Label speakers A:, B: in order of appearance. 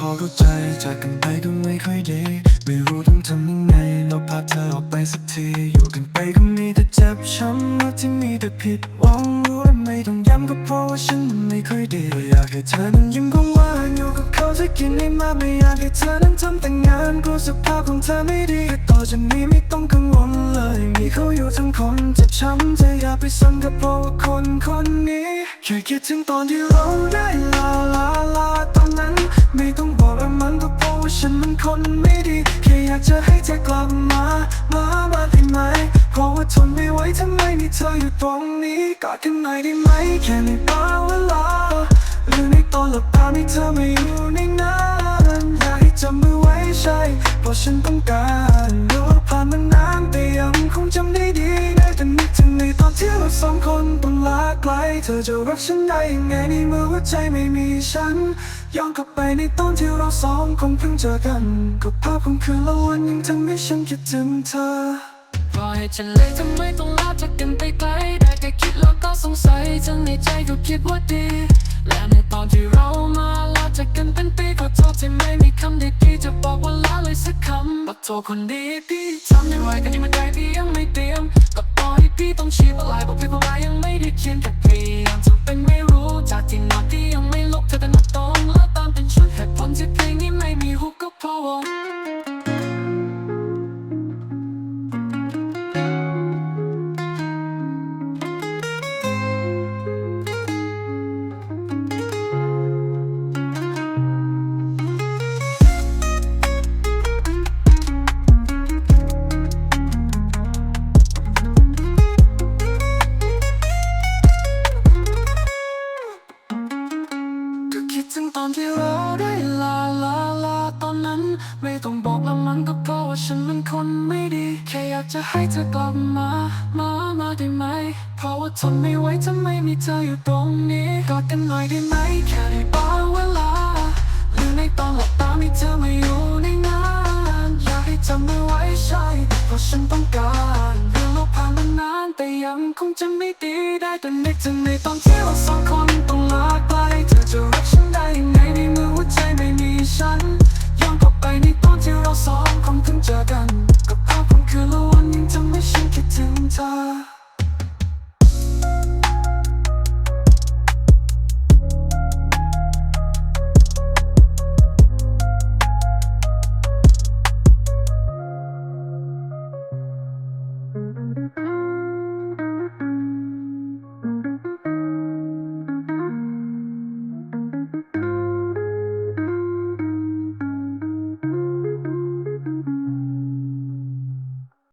A: พอเข้าใจจากกันไปก็ไม่ค่อยดี ไม่รู้ต้องทำยังไงลบภาพาเธอออกไปสักที อยู่กันไปก็มีแต่เจ็บช้ำแล้วที่มีแต่ผิดหวังรู้และไม่ต้องย้ำก็เพราะว่าฉันมันไม่ค่อยดีอยากให้เธอนั้นยังคงว่างอยู่กับเขาจะกินให้มากไม่อยากให้เธอนั้นทำแต่งานกลัวสภาพของเธอไม่ดีต่อจากนี้ไม่ต้องกังวลเลย มีเขาอยู่ทั้งคนจ็บช้ำใจอย่าไปสั่นกับเพราะว่าคนคนนี้แค่คิดถึงตอนที่เราได้ ฉันมันคนไม่ดี แค่อยากจะให้เธอกลับมา มาบ้านได้ไหม เพราะว่าทนไม่ไหวทำไมมีเธออยู่ตรงนี้กอดกันหน่อยได้ไหม แค่ในบางเวลา หรือในตอนหลับตาที่เธอไม่อยู่ในนั้นอยากให้จำมือไว้ใช่ เพราะฉันต้องการรู้ว่าผ่านมานาน ที่เราสองคนต้องลาไกล เธอจะรักฉันได้ยังไงในเมื่อหัวใจไม่มีฉันย้อนกลับไปในตอนที่เราสองคงเพิ่งเจอกันกับภาพของคืนละวันยังทำให้ฉันคิดถึงเธอ
B: ปล่อยให้ฉันเลยทำไมต้องลาจากกันไปไกลได้แค่คิดแล้วก็สงสัยทั้งในใจก็คิดว่าดี และในตอนที่เรามาลาจากกันเป็นปีขอโทษที่ไม่มีคำดีๆจะบอกว่าลาเลยสักคำบอกโทษคนดีพี่ทำ ได้ลาลาลาตอนนั้น ไม่ต้องบอกละมันก็เพราะว่าฉันมันคนไม่ดี แค่อยากจะให้เธอกลับมา มามาได้ไหม เพราะว่าทนไม่ไหวถ้าไม่มีเธออยู่ตรงนี้กอดกันหน่อยได้ไหม แค่ในบางเวลา หรือในตอนหลับตามีเธอมาอยู่ในนั้นอยากให้จำไม่ไว้ใช่ เพราะฉันต้องการเรื่องเราผ่านมานานแต่ยังคงจะไม่ดีได้แต่นึกถึงในตอนที่เรา